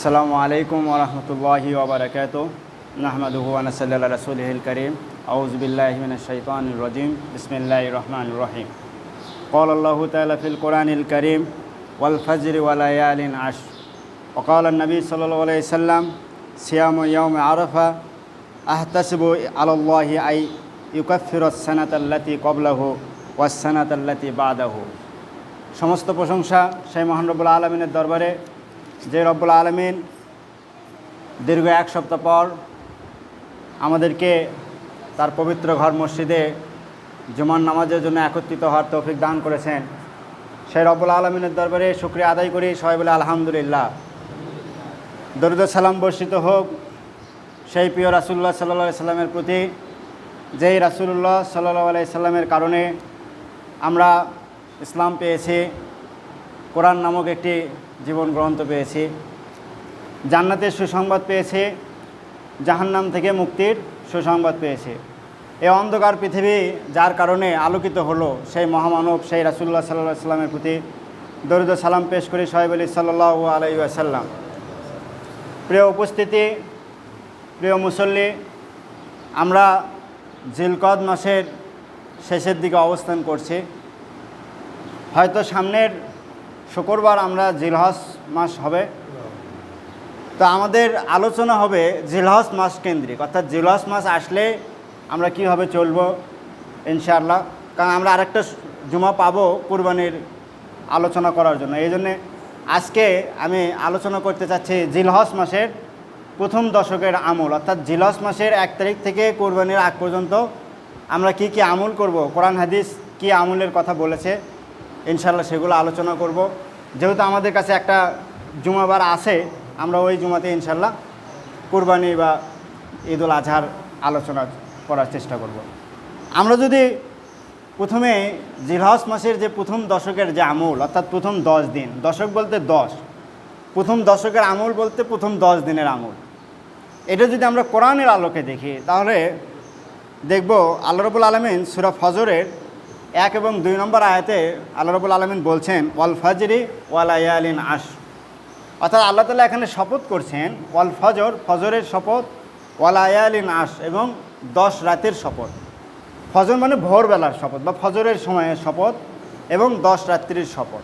আসসালামু আলাইকুম ওরহমতুল্লাহি ওবরাকাত নাহমাদুহু আনসাল্লা রসুলহিল করিম আউজবিল্লাহমিন শৈতান রজিম বিসমিল্লাহ রহমান রহিম قال الله تعالى في القرآن الكريم والفجر وليال عشر وقال النبي صلى الله عليه وسلم صيام يوم عرفة أحتسب على الله أي يكفر السنة التي قبله والسنة التي بعده সমস্ত প্রশংসা সেই মহান রব্বুল আলমিনের দরবারে যে রব্বুল আলমিন। দীর্ঘ এক সপ্তাহ পর আমাদেরকে তার পবিত্র ঘর মসজিদে জুমান নামাজের জন্য একত্রিত হওয়ার তৌফিক দান করেছেন। সেই রব্বুল আলমিনের দরবারে শুক্রিয়া আদায় করি, সবাই বলে আলহামদুলিল্লাহ। দরুদ সালাম বর্ষিত হোক সেই প্রিয় রাসুল্লাহ সাল্লা সাল্লামের প্রতি, যেই রাসুল্লাহ সাল্লাহ আলাই সাল্লামের কারণে আমরা ইসলাম পেয়েছি। কোরআন নামক একটি জীবন গ্রন্থ পেয়েছি। জান্নাতের সুসংবাদ পেয়েছি। জাহান্নাম থেকে মুক্তির সুসংবাদ পেয়েছি। এই অন্ধকার পৃথিবী যার কারণে আলোকিত হলো সেই মহামানব, সেই রাসুল্লাহ সাল্লাহ সাল্লামের প্রতি দরিদ্র সালাম পেশ করি সাহেব আলী সাল্লাহ আলাই আসাল্লাম প্রিয় উপস্থিতি, প্রিয় মুসল্লি, আমরা জিলকদ মাসের শেষের দিকে অবস্থান করছি। হয়তো সামনের শুক্রবার আমরা জিলহস মাস হবে। তো আমাদের আলোচনা হবে জিলহস মাস কেন্দ্রিক। অর্থাৎ জিলহস মাস আসলে আমরা কীভাবে চলবো, ইনশাআল্লাহ। কারণ আমরা আরেকটা জুমা পাবো কুরবানির আলোচনা করার জন্য। এই জন্যে আজকে আমি আলোচনা করতে চাচ্ছি জিলহস মাসের প্রথম দশকের আমল। অর্থাৎ জিলহস মাসের এক তারিখ থেকে কোরবানির আগ পর্যন্ত আমরা কি কি আমল করব, কোরআন হাদিস কি আমলের কথা বলেছে ইনশাল্লাহ সেগুলো আলোচনা করব যেহেতু আমাদের কাছে একটা জুমাবার আছে, আমরা ওই জুমাতে ইনশাল্লাহ কুরবানি বা ঈদুল আজহার আলোচনা করার চেষ্টা করব। আমরা যদি প্রথমে জিলহস মাসের যে প্রথম দশকের যে আমল, অর্থাৎ প্রথম দশ দিন, দশক বলতে দশ, প্রথম দশকের আমল বলতে প্রথম দশ দিনের আমল এটা যদি আমরা কোরআনের আলোকে দেখি, তাহলে দেখব আল্লাহ রবুল আলমিন সুরা ফজরের এক এবং দুই নম্বর আয়াতে আল্লাহ রবুল আলমিন বলছেন, ওয়াল ফজরি ওয়াল আয়ালিন আশ অর্থাৎ আল্লাহ তালা এখানে শপথ করছেন, ওয়াল ফজর, ফজরের শপথ ওয়াল আয়ালিন আশ এবং দশ রাতের শপথ। ফজর মানে ভোরবেলার শপথ বা ফজরের সময়ের শপথ এবং দশ রাত্রির শপথ।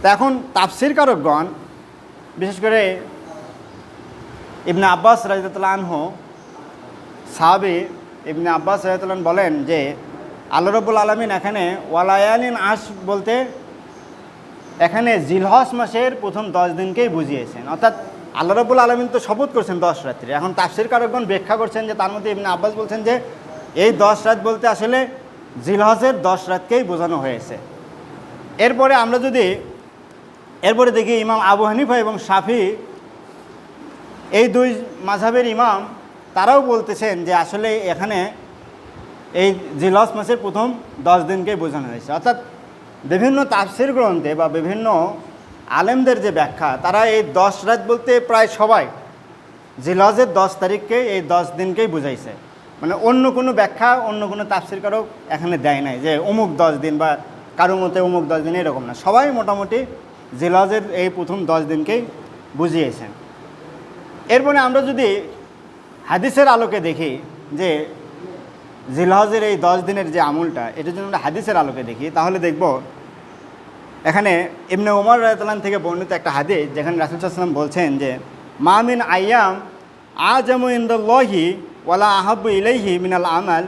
তা এখন তাফসির কারকগণ বিশেষ করে ইবনে আব্বাস রাজিদুল্লাহ আনহ, সাহাবি ইবনে আব্বাস রাজিদুল্লাহ বলেন যে আল্লাহ রবুল আলমিন এখানে ওয়ালায়ালিন আশ বলতে এখানে জিলহস মাসের প্রথম দশ দিনকেই বুঝিয়েছেন। অর্থাৎ আল্লাহ রবুল আলমিন তো শপথ করছেন দশ রাত্রি। এখন তাফসির কারকগণ ব্যাখ্যা করছেন যে তার মধ্যে ইবনে আব্বাস বলছেন যে এই দশ রাত বলতে আসলে জিলহসের দশ রাতকেই বোঝানো হয়েছে। এরপরে আমরা যদি এরপরে দেখি ইমাম আবু হানিফা এবং সাফি এই দুই মাঝাবের ইমাম তারাও বলতেছেন যে আসলে এখানে এই জিলহস মাসের প্রথম দশ দিনকে বোঝানো হয়েছে। অর্থাৎ বিভিন্ন তাফসির গ্রন্থে বা বিভিন্ন আলেমদের যে ব্যাখ্যা, তারা এই দশ রাত বলতে প্রায় সবাই জিলহজের দশ তারিখকে এই দশ দিনকেই বুঝাইছে। মানে অন্য কোনো ব্যাখ্যা, অন্য কোনো তাফসির কারও এখানে দেয় নাই যে অমুক দশ দিন বা কারও মতে অমুক দশ দিন এরকম না। সবাই মোটামুটি জিলহজের এই প্রথম দশ দিনকেই বুঝিয়েছেন। এরপরে আমরা যদি হাদিসের আলোকে দেখি যে জিলহজের এই দশ দিনের যে আমলটা এটা যদি আমরা হাদিসের আলোকে দেখি, তাহলে দেখব এখানে ইবনে ওমর রায়তালান থেকে বর্ণিত একটা হাদিস, যেখানে রাসুল সাল্লাম বলছেন যে মামিন আয়াম আজমু ইন্দুল্লাহি ওয়ালা আহাবু ইলাইহি মিনাল আমাল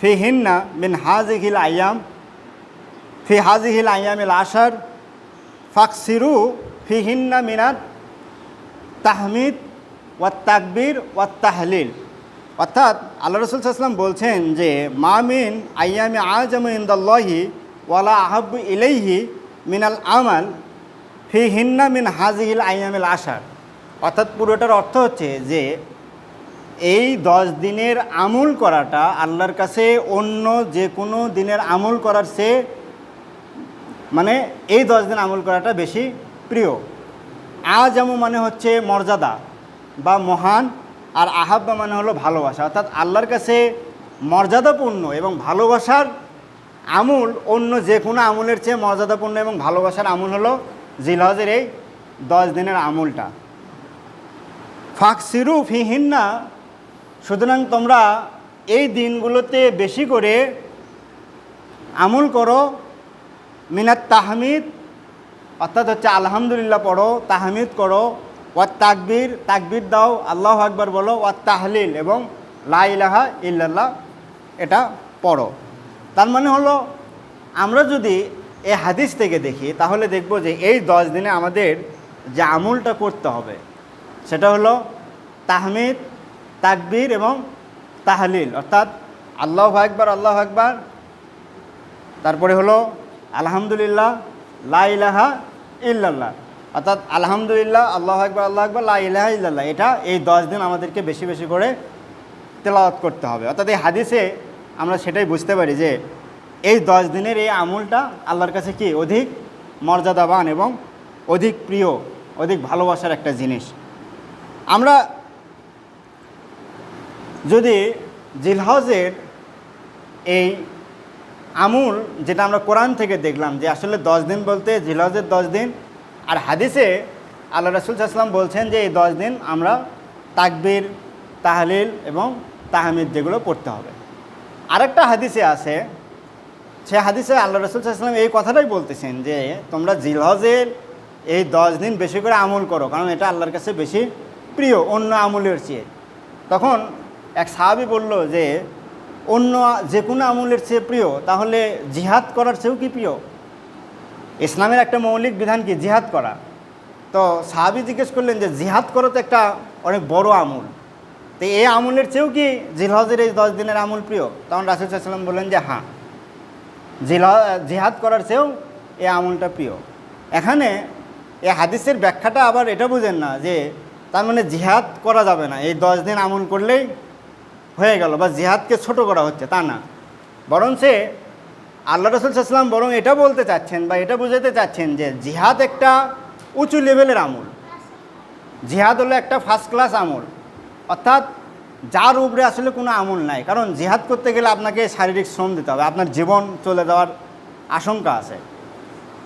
ফি হিন্না মিন হাজিহিল আয়াম, ফি হাজিহিল আয়ামিল আশার ফাকসিরু ফি হিন্না মিনাত তাহমিদ ওয়াত তাকবির ওয়াত তাহলিল। অর্থাৎ আল্লাহ রসুল সাল্লাম বলছেন যে, মামিন আয়ামি আজম ইন্দাল্লাহি ওয়ালা আহাব ইলাইহি মিনাল আমাল ফি হিন্না মিন হাজিহিল আয়ামিল আশার। অর্থাৎ পুরোটার অর্থ হচ্ছে যে, এই দশ দিনের আমল করাটা আল্লাহর কাছে অন্য যে কোনো দিনের আমল করার চেয়ে মানে এই দশ দিন আমল করাটা বেশি প্রিয়। আজম মানে হচ্ছে মর্যাদা বা মহান আর আহাব্বা মানে হলো ভালোবাসা। অর্থাৎ আল্লাহর কাছে মর্যাদাপূর্ণ এবং ভালোবাসার আমুল অন্য যে কোনো আমলের চেয়ে মর্যাদাপূর্ণ এবং ভালোবাসার আমুল হলো জিলহজের এই দশ দিনের আমুলটা। ফাকসিরু ফিহিন্না, সুতরাং তোমরা এই দিনগুলোতে বেশি করে আমল করো, মিনাত তাহমিদ, অর্থাৎ হচ্ছে আলহামদুলিল্লাহ পড়ো, তাহমিদ করো ওয়াত তাকবির তাকবির দাও, আল্লাহ আকবার বলো, ওয়াত তাহলিল এবং লা ইলাহা ইল্লাল্লাহ, এটা পড়ো। তার মানে হলো, আমরা যদি এই হাদিস থেকে দেখি, তাহলে দেখব যে এই দশ দিনে আমাদের যে আমুলটা করতে হবে, সেটা হলো তাহমিদ, তাকবীর এবং তাহলিল। অর্থাৎ আল্লাহ আকবার আল্লাহ আকবার। তারপরে হলো, আলহামদুলিল্লাহ, লা ইলাহা ইল্লাল্লাহ। অর্থাৎ আলহামদুলিল্লাহ, আল্লাহ আকবর আল্লাহ আকবর, লা ইলাহা ইল্লাল্লাহ। এটা এই দশ দিন আমাদেরকে বেশি বেশি করে তেলাওয়াত করতে হবে। অর্থাৎ এই হাদিসে আমরা সেটাই বুঝতে পারি যে এই দশ দিনের এই আমলটা আল্লাহর কাছে কি? অধিক মর্যাদাবান এবং অধিক প্রিয়, অধিক ভালোবাসার একটা জিনিস। আমরা যদি জিলহজের এই আমুল, যেটা আমরা কোরআন থেকে দেখলাম যে আসলে দশ দিন বলতে জিলহজের দশ দিন আর হাদিসে আল্লাহ রাসুল সাল্লাম বলছেন যে এই দশ দিন আমরা তাকবির, তাহলিল এবং তাহমিদ যেগুলো পড়তে হবে। আরেকটা হাদিসে আছে, সে হাদিসে আল্লাহ রসুল সাল্লাম এই কথাটাই বলতেছেন যে তোমরা জিলহজের এই দশ দিন বেশি করে আমল করো, কারণ এটা আল্লাহর কাছে বেশি প্রিয়, অন্য আমলের চেয়ে। তখন এক সাহাবি বলল যে, অন্য যে কোনো আমলের চেয়ে প্রিয়, তাহলে জিহাদ করার চেয়েও কি প্রিয়? ইসলামের একটা মৌলিক বিধান কি? জিহাদ করা। তো সাহাবি জিজ্ঞেস করলেন যে, জিহাদ করা তো একটা অনেক বড় আমল। তো এই আমলের চেয়েও কি জিলহজের এই দশ দিনের আমল প্রিয়? তখন রাসুল সাল্লাম বললেন যে হ্যাঁ। জিল জিহাদ করার চেয়েও এই আমলটা প্রিয়। এখানে এই হাদিসের ব্যাখ্যাটা আবার এটা বুঝেন না যে, তার মানে জিহাদ করা যাবে না। এই দশ দিন আমল করলেই হয়ে গেল বা জিহাদকে ছোট করা হচ্ছে, তা না। বরং সে আল্লাহ রসুল সাল্লাম বরং এটা বলতে চাচ্ছেন বা এটা বুঝাতে চাচ্ছেন যে জিহাদ একটা উঁচু লেভেলের আমল। জিহাদ হলো একটা ফার্স্ট ক্লাস আমল। অর্থাৎ যার উপরে আসলে কোনো আমল নাই। কারণ জিহাদ করতে গেলে আপনাকে শারীরিক শ্রম দিতে হবে। আপনার জীবন চলে যাওয়ার আশঙ্কা আছে।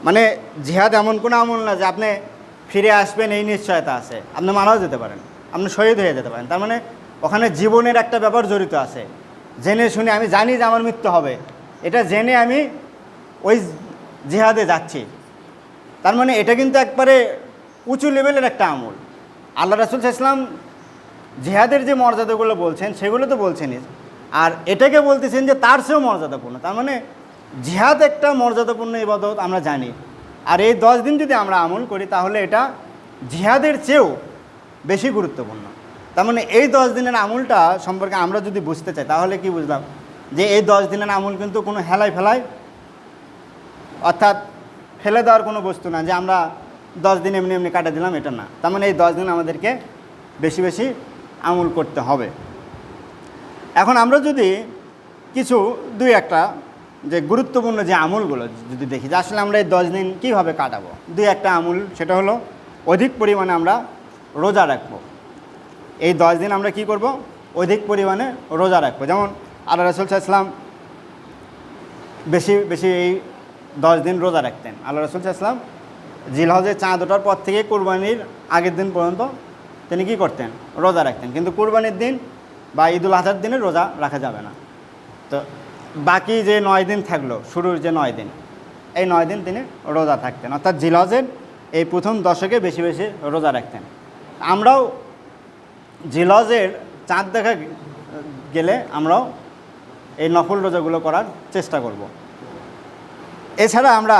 মানে জিহাদ এমন কোনো আমল না যে আপনি ফিরে আসবেন, এই নিশ্চয়তা আছে। আপনি মারাও যেতে পারেন। আপনি শহীদ হয়ে যেতে পারেন। তার মানে ওখানে জীবনের একটা ব্যাপার জড়িত আছে। জেনে শুনে আমি জানি যে আমার মৃত্যু হবে। এটা জেনে আমি ওই জিহাদে যাচ্ছি। তার মানে এটা কিন্তু একবারে উঁচু লেভেলের একটা আমল। আল্লাহ রাসুল ইসলাম জিহাদের যে মর্যাদাগুলো বলছেন, সেগুলো তো বলছেনই। আর এটাকে বলতেছেন যে তার চেয়েও মর্যাদাপূর্ণ। তার মানে জিহাদ একটা মর্যাদাপূর্ণ ইবাদত, আমরা জানি। আর এই দশ দিন যদি আমরা আমল করি, তাহলে এটা জিহাদের চেয়েও বেশি গুরুত্বপূর্ণ। তার মানে এই দশ দিনের আমলটা সম্পর্কে আমরা যদি বুঝতে চাই, তাহলে কি বুঝলাম? যে এই দশ দিনের আমল কিন্তু কোনো হেলায় ফেলায় অর্থাৎ ফেলে দেওয়ার কোনো বস্তু না, যে আমরা দশ দিন এমনি এমনি কাটা দিলাম, এটা না। তার মানে এই দশ দিন আমাদেরকে বেশি বেশি আমল করতে হবে। এখন আমরা যদি কিছু, দুই একটা যে গুরুত্বপূর্ণ যে আমলগুলো যদি দেখি, যে আসলে আমরা এই দশ দিন কীভাবে কাটাবো? দুই একটা আমল, সেটা হলো অধিক পরিমাণে আমরা রোজা রাখব। এই দশ দিন আমরা কি করব? অধিক পরিমাণে রোজা রাখব। যেমন আল্লাহ রসুল ইসলাম বেশি বেশি এই দশ দিন রোজা রাখতেন। আল্লাহ রসুল ইসলাম জিলহজের চাঁদ ওঠার পর থেকে কোরবানির আগের দিন পর্যন্ত তিনি কি করতেন? রোজা রাখতেন। কিন্তু কোরবানির দিন বা ঈদুল আজহার দিনে রোজা রাখা যাবে না। তো বাকি যে নয় দিন থাকল, শুরুর যে নয় দিন, এই নয় দিন তিনি রোজা থাকতেন। অর্থাৎ জিলহজের এই প্রথম দশকে বেশি বেশি রোজা রাখতেন। আমরাও জিলহজের চাঁদ দেখা গেলে আমরাও এই নফল রোজাগুলো করার চেষ্টা করব। এছাড়া আমরা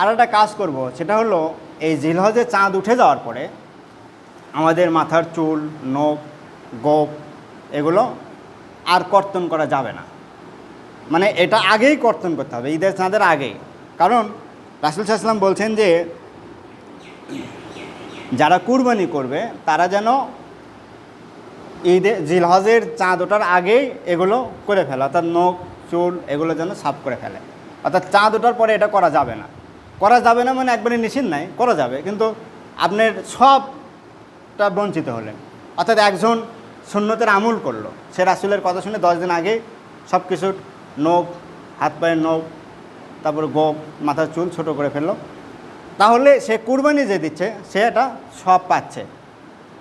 আর একটা কাজ করব, সেটা হলো এই জিলহজে চাঁদ উঠে যাওয়ার পরে আমাদের মাথার চুল, নখ, গোপ এগুলো আর কর্তন করা যাবে না মানে এটা আগেই কর্তন করতে হবে, ঈদের চাঁদের আগেই কারণ রাসুল সাল্লাম বলছেন যে, যারা কুরবানি করবে, তারা যেন ঈদে জিলহজের চাঁদ ওঠার আগেই এগুলো করে ফেলে, অর্থাৎ নখ, চুল এগুলো যেন সাফ করে ফেলে। অর্থাৎ চাঁদ ওঠার পরে এটা করা যাবে না। করা যাবে না মানে একবারে নিষিদ্ধ নাই, করা যাবে, কিন্তু আপনার সবটা বঞ্চিত হলেন। অর্থাৎ একজন সুন্নতের আমল করল, সে রাসুলের কথা শুনে দশ দিন আগে সব কিছুর নখ, হাত পায়ের নখ, তারপর গোপ, মাথার চুল ছোট করে ফেলল। তাহলে সে কুরবানি যে দিচ্ছে, সে এটা সব পাচ্ছে।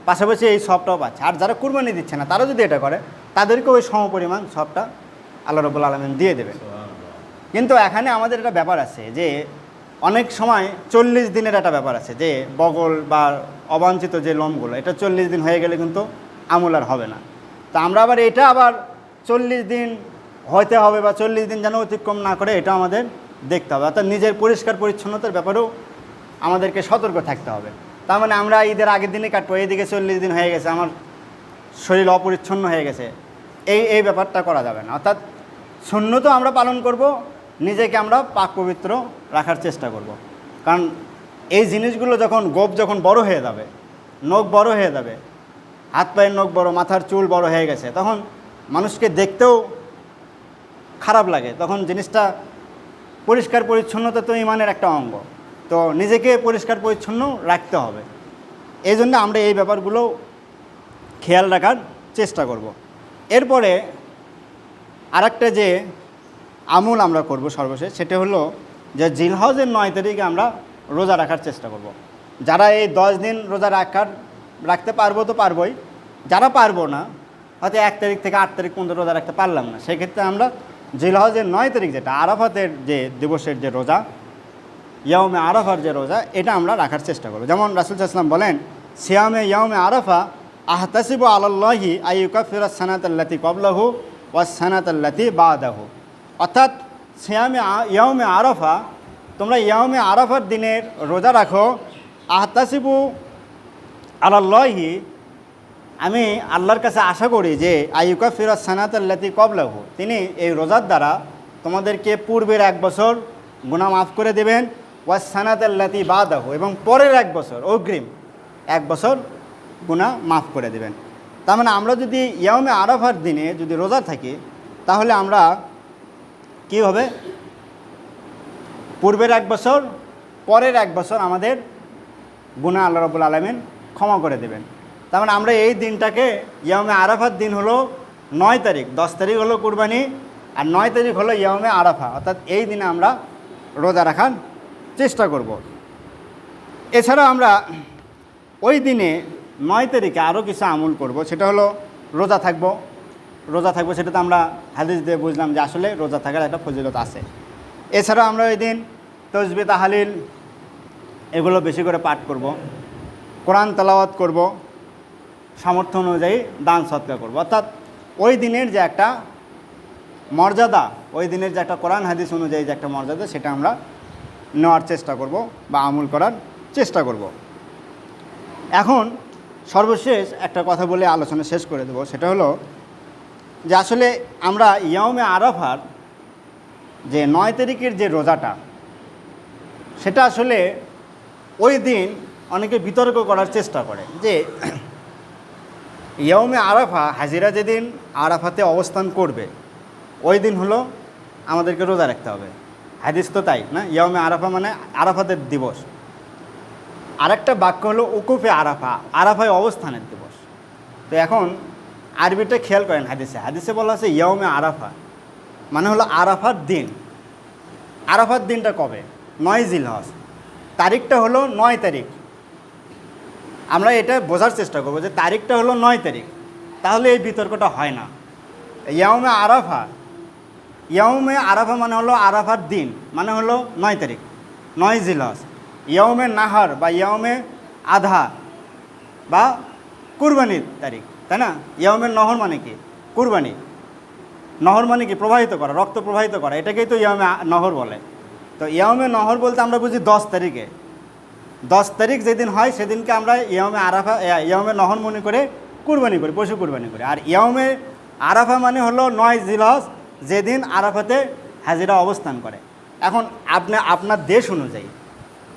পাশাপাশি এই সবটাও পাচ্ছে আর যারা কুরবানি দিচ্ছে না তারা যদি এটা করে তাদেরকেও ওই সমপরিমাণ সবটা আল্লাহ রবুল আলমিন দিয়ে দেবে। কিন্তু এখানে আমাদের একটা ব্যাপার আছে যে অনেক সময় চল্লিশ দিনের একটা ব্যাপার আছে যে বগল বা অবাঞ্ছিত যে লোমগুলো এটা চল্লিশ দিন হয়ে গেলে কিন্তু আমুল আর হবে না। তো আমরা আবার এটা আবার চল্লিশ দিন হইতে হবে বা চল্লিশ দিন যেন অতিক্রম না করে এটা আমাদের দেখতে হবে। অর্থাৎ নিজের পরিষ্কার পরিচ্ছন্নতার ব্যাপারেও আমাদেরকে সতর্ক থাকতে হবে। তার মানে আমরা ঈদের আগের দিনে কাটবো, এইদিকে চল্লিশ দিন হয়ে গেছে, আমার শরীর অপরিচ্ছন্ন হয়ে গেছে। এই এই ব্যাপারটা করা যাবে না। অর্থাৎ শূন্য তো আমরা পালন করব, নিজেকে আমরা পাক পবিত্র রাখার চেষ্টা করব। কারণ এই জিনিসগুলো যখন, গোপ যখন বড় হয়ে যাবে, নখ বড় হয়ে যাবে, হাত পায়ের নখ বড়, মাথার চুল বড় হয়ে গেছে, তখন মানুষকে দেখতেও খারাপ লাগে। তখন জিনিসটা পরিষ্কার পরিচ্ছন্নতা তো ইমানের একটা অঙ্গ। তো নিজেকে পরিষ্কার পরিচ্ছন্ন রাখতে হবে এই জন্য আমরা এই ব্যাপারগুলো খেয়াল রাখার চেষ্টা করব। এরপরে আরেকটা যে আমল আমরা করব সর্বশেষ, সেটা হলো যে জিলহজের নয় তারিখে আমরা রোজা রাখার চেষ্টা করব। যারা এই দশ দিন রোজা রাখার, রাখতে পারব তো পারবোই যারা পারব না, হয়তো এক তারিখ থেকে আট তারিখ পর্যন্ত রোজা রাখতে পারলাম না সেক্ষেত্রে আমরা জিলহজের নয় তারিখ যেটা, আরাফাতের যে দিবসের যে রোজা ইয়মে আরাফার যে রোজা, এটা আমরা রাখার চেষ্টা করব। যেমন রাসুল ইসলাম বলেন, সিয়ামে ইয়মে আরাফা আহতাসিবু আল্লাহি আইউকাফির সানাত আল্লাতি কবলাহু ওয়া সানাত আল্লাতি বাদাহু। অর্থাৎ সিয়ামে ইয়মে আরাফা, তোমরা ইয়মে আরাফার দিনের রোজা রাখো, আহতাসিবু আল্লাহি আমি আল্লাহর কাছে আশা করি যে আইউকা ফিরাজ সানাত আল্লাতি কবলাহু তিনি এই রোজার দ্বারা তোমাদেরকে পূর্বের এক বছর গুণা মাফ করে দেবেন ওয়াস সানাত আল্লাতি বাদাহু, এবং পরের এক বছর, অগ্রিম এক বছর গুণা মাফ করে দেবেন। তার মানে আমরা যদি ইয়মে আরাফার দিনে যদি রোজা থাকি, তাহলে আমরা কী হবে? পূর্বের এক বছর, পরের এক বছর আমাদের গুণা আল্লাহ রবুল আলমিন ক্ষমা করে দেবেন। তার মানে আমরা এই দিনটাকে ইয়মে আরাফার দিন হলো নয় তারিখ, দশ তারিখ হলো কুরবানি, আর নয় তারিখ হলো ইয়মে আরাফা। অর্থাৎ এই দিনে আমরা রোজা রাখার চেষ্টা করব। এছাড়া আমরা ওই দিনে নয় তারিখে আরও কিছু আমল করব। সেটা হলো রোজা থাকব। রোজা থাকব সেটা তো আমরা হাদিস দিয়ে বুঝলাম যে আসলে রোজা থাকার একটা ফজিলত আছে। এছাড়া আমরা ওই দিন তসবি তাহালিল এগুলো বেশি করে পাঠ করব। কোরআন তেলাওয়াত করব। সামর্থ্য অনুযায়ী দান সৎকার করব। অর্থাৎ ওই দিনের যে একটা মর্যাদা, ওই দিনের যে একটা কোরআন হাদিস অনুযায়ী যে একটা মর্যাদা, সেটা আমরা নেওয়ার চেষ্টা করব বা আমল করার চেষ্টা করব। এখন সর্বশেষ একটা কথা বলে আলোচনা শেষ করে দেব, সেটা হলো যে আসলে আমরা ইয়ামে আরাফার যে নয় তারিখের যে রোজাটা, সেটা আসলে ওই দিন অনেকে বিতর্ক করার চেষ্টা করে যে ইয়মে আরাফা, হাজিরা যেদিন আরাফাতে অবস্থান করবে, ওই দিন হলো আমাদেরকে রোজা রাখতে হবে। হাদিস তো তাই, না? ইয়মে আরাফা মানে আরাফাতের দিবস। আরেকটা বাক্য হলো উকুফে আরাফা, আরাফায় অবস্থানের দিবস। তো এখন আরবিটা খেয়াল করেন হাদিসে। হাদিসে বলা আছে ইয়মে আরাফা মানে হলো আরাফার দিন। আরাফার দিনটা কবে? নয় জিলহজ। তারিখটা হলো নয় তারিখ। আমরা এটা বোঝার চেষ্টা করব যে তারিখটা হলো নয় তারিখ। তাহলে এই বিতর্কটা হয় না। ইয়মে আরাফা ইয়মে আরাফা মানে হলো আরাফার দিন মানে হলো নয় তারিখ, নয় জিলহজ। ইয়মে নাহার বা ইয়মে আধা বা কুরবানির তারিখ, তাই না? ইয়মের নহর মানে কি? কুরবানি। নহর মানে কি? প্রবাহিত করা, রক্ত প্রবাহিত করা, এটাকেই তো ইয়মে নহর বলে। তো ইয়মে নহর বলতে আমরা বুঝি দশ তারিখে। দশ তারিখ যেদিন হয়, সেদিনকে আমরা ইয়মে আরাফা ইয়মে নহর মনে করে কুরবানি করি, পশু কুরবানি করি। আর ইয়মে আরাফা মানে হলো নয় জিলহজ যেদিন আরাফাতে হাজিরা অবস্থান করে। এখন আপনি, আপনার দেশ অনুযায়ী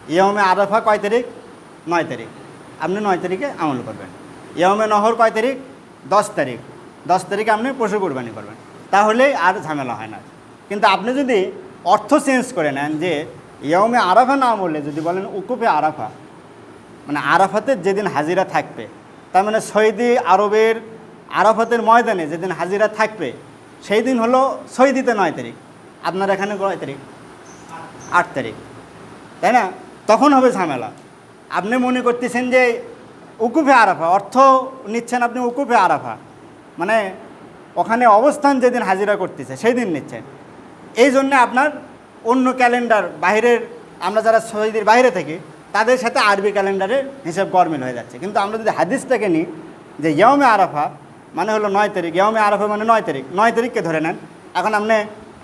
ইয়মে আরাফা কয় তারিখ? নয় তারিখ। আপনি নয় তারিখে আমল করবেন। ইয়মে নহর কয় তারিখ? দশ তারিখ। দশ তারিখে আপনি পশু কুরবানি করবেন। তাহলে আর ঝামেলা হয় না। কিন্তু আপনি যদি অর্থ চেঞ্জ করে নেন যে ইয়মে আরাফা না বললে যদি বলেন উকুফে আরাফা মানে আরাফাতের যেদিন হাজিরা থাকবে, তার মানে সৌদি আরবের আরাফাতের ময়দানে যেদিন হাজিরা থাকবে সেই দিন হলো সৌদিতে নয় তারিখ। আপনার এখানে কয় তারিখ? আট তারিখ। তাই না? তখন হবে ঝামেলা। আপনি মনে করতেছেন যে উকুফে আরাফা, অর্থ নিচ্ছেন আপনি উকুফে আরাফা। মানে ওখানে অবস্থান যেদিন হাজিরা করতেছে সেই দিন নিচ্ছেন। এই জন্যে আপনার অন্য ক্যালেন্ডার বাইরের আমরা যারা সৌদির বাইরে থাকি, তাদের সাথে আরবি ক্যালেন্ডারের হিসাব গরমিল হয়ে যাচ্ছে। কিন্তু আমরা যদি হাদিসটাকে নিই যে ইয়মে আরাফা মানে হলো নয় তারিখ ইয়মে আরাফা মানে নয় তারিখ। নয় তারিখকে ধরে নেন। এখন আপনি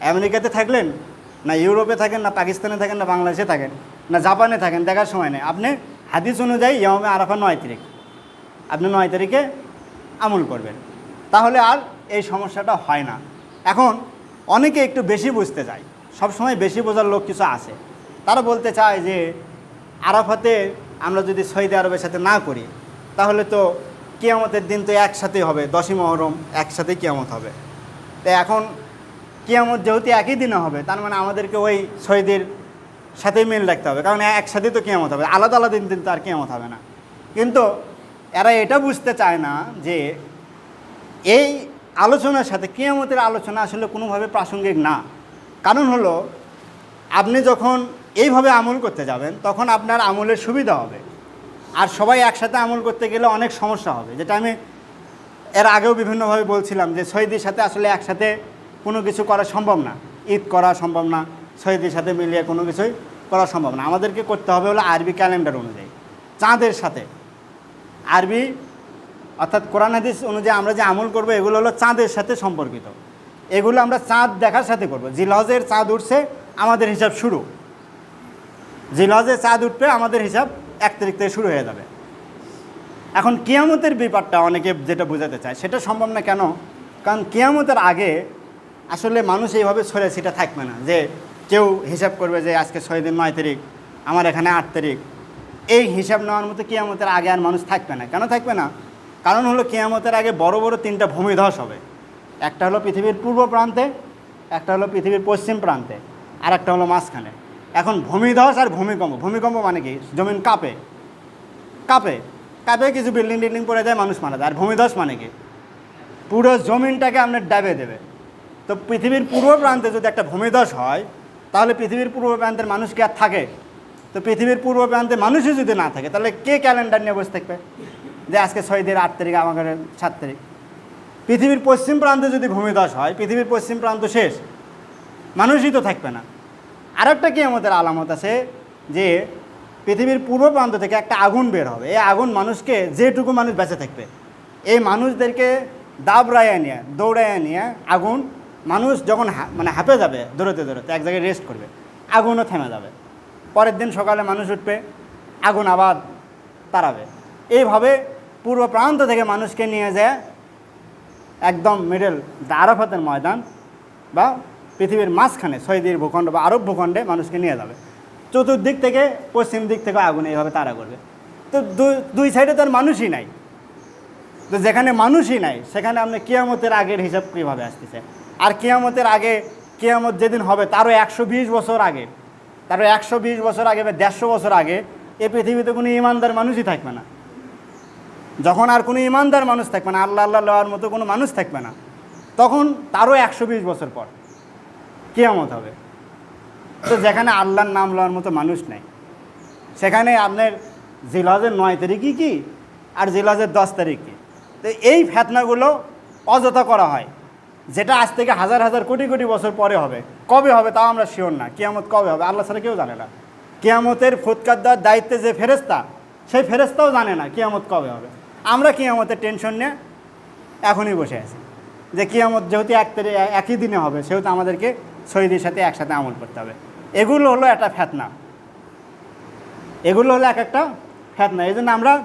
আমেরিকাতে থাকলেন, না ইউরোপে থাকেন, না পাকিস্তানে থাকেন, না বাংলাদেশে থাকেন, না জাপানে থাকেন, দেখার সময় নেই। আপনি হাদিস অনুযায়ী ইয়মে আরাফা নয় তারিখ। আপনি নয় তারিখে আমল করবেন। তাহলে আর এই সমস্যাটা হয় না। এখন অনেকে একটু বেশি বুঝতে চায়। সবসময় বেশি বোঝার লোক কিছু আছে। তারা বলতে চায় যে, আরাফাতে আমরা যদি সৌদি আরবের সাথে না করি, তাহলে তো কিয়ামতের দিন তো একসাথেই হবে, দশই মহরম একসাথে কেয়ামত হবে। তো এখন কেয়ামত যেহেতু একই দিনে হবে, তার মানে আমাদেরকে ওই সৌদির সাথেই মিল রাখতে হবে, কারণ একসাথেই তো কিয়ামত হবে, আলাদা আলাদা দিন দিন তো আর কিয়ামত হবে না। কিন্তু এরা এটা বুঝতে চায় না যে এই আলোচনার সাথে কেয়ামতের আলোচনা আসলে কোনোভাবে প্রাসঙ্গিক না। কারণ হলো, আপনি যখন এইভাবে আমল করতে যাবেন, তখন আপনার আমলের সুবিধা হবে। আর সবাই একসাথে আমল করতে গেলে অনেক সমস্যা হবে। যেটা আমি এর আগেও বিভিন্নভাবে বলছিলাম যে শহীদের সাথে আসলে একসাথে কোনো কিছু করা সম্ভব না। ঈদ করা সম্ভব না শহীদের সাথে মিলিয়ে কোনো কিছুই করা সম্ভব না। আমাদেরকে করতে হবে হলো আরবি ক্যালেন্ডার অনুযায়ী। চাঁদের সাথে। আরবি অর্থাৎ কোরআন হাদিস অনুযায়ী আমরা যে আমল করব, এগুলো হলো চাঁদের সাথে সম্পর্কিত। এগুলো আমরা চাঁদ দেখার সাথে করব। জিলহজের চাঁদ উঠছে আমাদের হিসাব শুরু। জিলহজের চাঁদ উঠবে আমাদের হিসাব এক তারিখ থেকে শুরু হয়ে যাবে। এখন কেয়ামতের ব্যাপারটা অনেকে যেটা বোঝাতে চায়, সেটা সম্ভব না কেন? কারণ কেয়ামতের আগে আসলে মানুষ এইভাবে ছড়ে সেটা থাকবে না যে কেউ হিসাব করবে যে আজকে ছয় দিন, নয় তারিখ, আমার এখানে আট তারিখ। এই হিসাব নেওয়ার মতো কেয়ামতের আগে আর মানুষ থাকবে না। কেন থাকবে না? কারণ হলো কেয়ামতের আগে বড় বড় তিনটা ভূমিধস হবে। একটা হলো পৃথিবীর পূর্ব প্রান্তে, একটা হলো পৃথিবীর পশ্চিম প্রান্তে আর একটা হলো মাঝখানে। এখন ভূমিধস আর ভূমিকম্প। ভূমিকম্প মানে কি? জমিন কাঁপে। কাঁপে। কাঁপে কিছু বিল্ডিং টিল্ডিং পড়ে যায়, মানুষ মারা যায়। আর ভূমিধস মানে কি? পুরো জমিনটাকে আপনার ডাবে দেবে। তো পৃথিবীর পূর্ব প্রান্তে যদি একটা ভূমিধস হয়, তাহলে পৃথিবীর পূর্ব প্রান্তের মানুষ কি আর থাকে? তো পৃথিবীর পূর্ব প্রান্তে মানুষই যদি না থাকে, তাহলে কে ক্যালেন্ডার নিয়ে বসে থাকবে? যে আজকে ছয় দিন আট তারিখ আমাদের সাত তারিখ। পৃথিবীর পশ্চিম প্রান্তে যদি ভূমিধস হয়, পৃথিবীর পশ্চিম প্রান্ত শেষ। মানুষই তো থাকবে না। আরেকটা কি আমাদের আলামত আছে? যে পৃথিবীর পূর্ব প্রান্ত থেকে একটা আগুন বের হবে। এই আগুন মানুষকে যেটুকু মানুষ বেঁচে থাকবে, এই মানুষদেরকে দাবড়াইয়া নিয়ে, দৌড়াইয়া নিয়ে আগুন মানুষ যখন মানে হাঁপে যাবে, দৌড়তে দৌড়তে এক জায়গায় রেস্ট করবে, আগুনও থেমে যাবে। পরের দিন সকালে মানুষ উঠবে, আগুন আবার তাড়াবে এইভাবে পূর্ব প্রান্ত থেকে মানুষকে নিয়ে যায় একদম মিডল আরাফাতের ময়দান বা পৃথিবীর মাঝখানে সৈদির ভূখণ্ড বা আরব ভূখণ্ডে মানুষকে নিয়ে যাবে। চতুর্দিক থেকে পশ্চিম দিক থেকে আগুন এইভাবে তারা করবে। তো দুই- সাইডে তো আর মানুষই নাই। তো যেখানে মানুষই নাই, সেখানে আপনি কিয়ামতের আগের হিসাব কীভাবে আসতেছে? আর কিয়ামতের আগে, কিয়ামত যেদিন হবে, তারও একশো বিশ বছর আগে, তারও একশো বিশ বছর আগে বা দেড়শো বছর আগে এ পৃথিবীতে কোনো ইমানদার মানুষই থাকবে না। যখন আর কোনো ইমানদার মানুষ থাকবে না, আল্লাহ আল্লাহ লওয়ার মতো কোনো মানুষ থাকবে না, তখন তারও একশো বিশ বছর পর। কেয়ামত হবে। তো যেখানে আল্লাহর নাম লওয়ার মতো মানুষ নেই। সেখানে আপনার জিলাজের নয় তারিখই কি আর জিলাজের দশ তারিখ কি? তো এই ফেতনাগুলো অযথা করা হয়, যেটা আজ থেকে হাজার হাজার কোটি কোটি বছর পরে হবে। কবে হবে তাও আমরা শিওর না। কেয়ামত কবে হবে আল্লাহ ছাড়া কেউ জানে না। কেয়ামতের ফুৎকার দেওয়ার দায়িত্বে যে ফেরেস্তা সেই ফেরেস্তাও জানে না কেয়ামত কবে হবে। আমরা কেয়ামতের টেনশন নিয়ে এখনই বসে আছি। যে কেয়ামত যেহেতু এক তারিখ, একই দিনে হবে, সেহেতু আমাদেরকে শহীদের সাথে একসাথে আমল করতে হবে। এগুলো হলো একটা ফেতনা। এগুলো হলো এক একটা ফেতনা। এই জন্য আমরা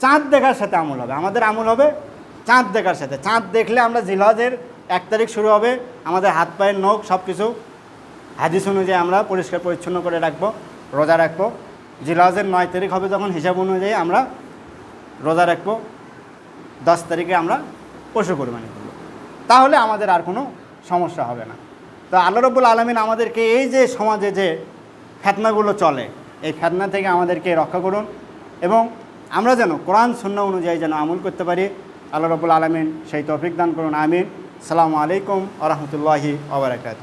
চাঁদ দেখার সাথে আমল হবে। আমাদের আমল হবে চাঁদ দেখার সাথে। চাঁদ দেখলে আমরা জিলহজের এক তারিখ শুরু হবে। আমাদের হাত পায়ের নখ সব কিছু হাদিস অনুযায়ী আমরা পরিষ্কার পরিচ্ছন্ন করে রাখব, রোজা রাখব। জিলহজের নয় তারিখ হবে যখন হিসাব অনুযায়ী আমরা রোজা রাখব। দশ তারিখে আমরা পশু কোরবানি করব। তাহলে আমাদের আর কোনো সমস্যা হবে না। তো আল্লাহ রব্বুল আলমিন আমাদেরকে এই যে সমাজে যে ফেতনাগুলো চলে, এই ফেতনা থেকে আমাদেরকে রক্ষা করুন এবং আমরা যেন কোরআন শূন্য অনুযায়ী যেন আমল করতে পারি। আল্লাহ রবুল আলমিন সেই তফিক দান করুন। আমিন। সালামু আলাইকুম আ রহমতুল্লাহি আবরাকাত